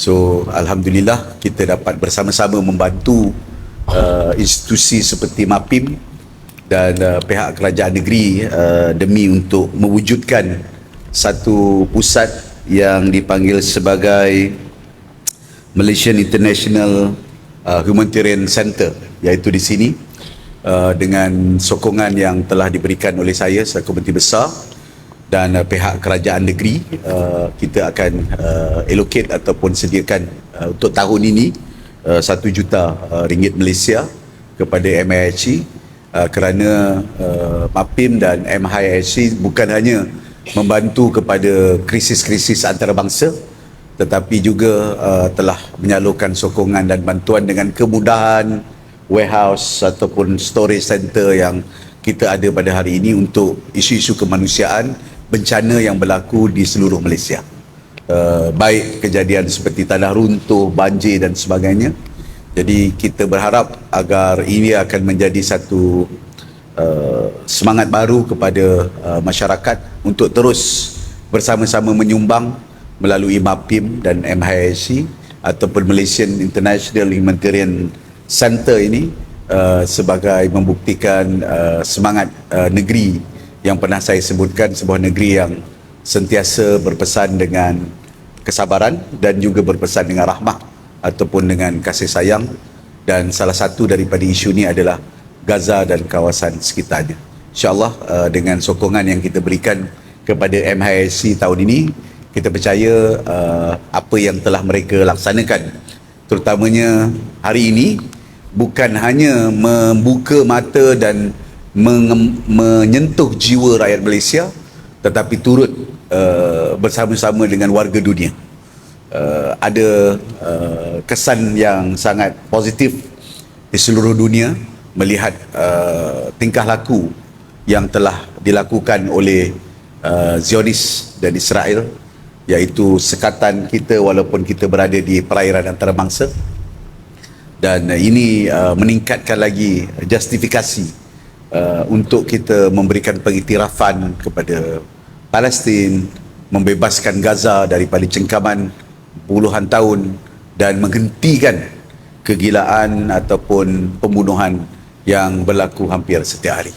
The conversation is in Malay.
So alhamdulillah kita dapat bersama-sama membantu uh, institusi seperti MAPIM dan uh, pihak kerajaan negeri uh, demi untuk mewujudkan satu pusat yang dipanggil sebagai Malaysian International uh, Humanitarian Center iaitu di sini uh, dengan sokongan yang telah diberikan oleh saya selaku Menteri Besar dan uh, pihak kerajaan negeri uh, kita akan uh, allocate ataupun sediakan uh, untuk tahun ini uh, 1 juta uh, ringgit Malaysia kepada MIHC uh, kerana uh, MAPIM dan MIHC bukan hanya membantu kepada krisis-krisis antarabangsa tetapi juga uh, telah menyalurkan sokongan dan bantuan dengan kemudahan warehouse ataupun storage center yang kita ada pada hari ini untuk isu-isu kemanusiaan bencana yang berlaku di seluruh Malaysia. Uh, baik kejadian seperti tanah runtuh, banjir dan sebagainya. Jadi kita berharap agar ini akan menjadi satu uh, semangat baru kepada uh, masyarakat untuk terus bersama-sama menyumbang melalui MAPIM dan MHIC ataupun Malaysian International Humanitarian Center ini uh, sebagai membuktikan uh, semangat uh, negeri yang pernah saya sebutkan sebuah negeri yang sentiasa berpesan dengan kesabaran dan juga berpesan dengan rahmah ataupun dengan kasih sayang dan salah satu daripada isu ini adalah Gaza dan kawasan sekitarnya. InsyaAllah uh, dengan sokongan yang kita berikan kepada MHSC tahun ini kita percaya uh, apa yang telah mereka laksanakan terutamanya hari ini bukan hanya membuka mata dan menyentuh jiwa rakyat Malaysia tetapi turut uh, bersama-sama dengan warga dunia. Uh, ada uh, kesan yang sangat positif di seluruh dunia melihat uh, tingkah laku yang telah dilakukan oleh uh, Zionis dan Israel iaitu sekatan kita walaupun kita berada di perairan antarabangsa. Dan uh, ini uh, meningkatkan lagi justifikasi uh, untuk kita memberikan pengiktirafan kepada Palestin, membebaskan Gaza daripada cengkaman puluhan tahun dan menghentikan kegilaan ataupun pembunuhan yang berlaku hampir setiap hari.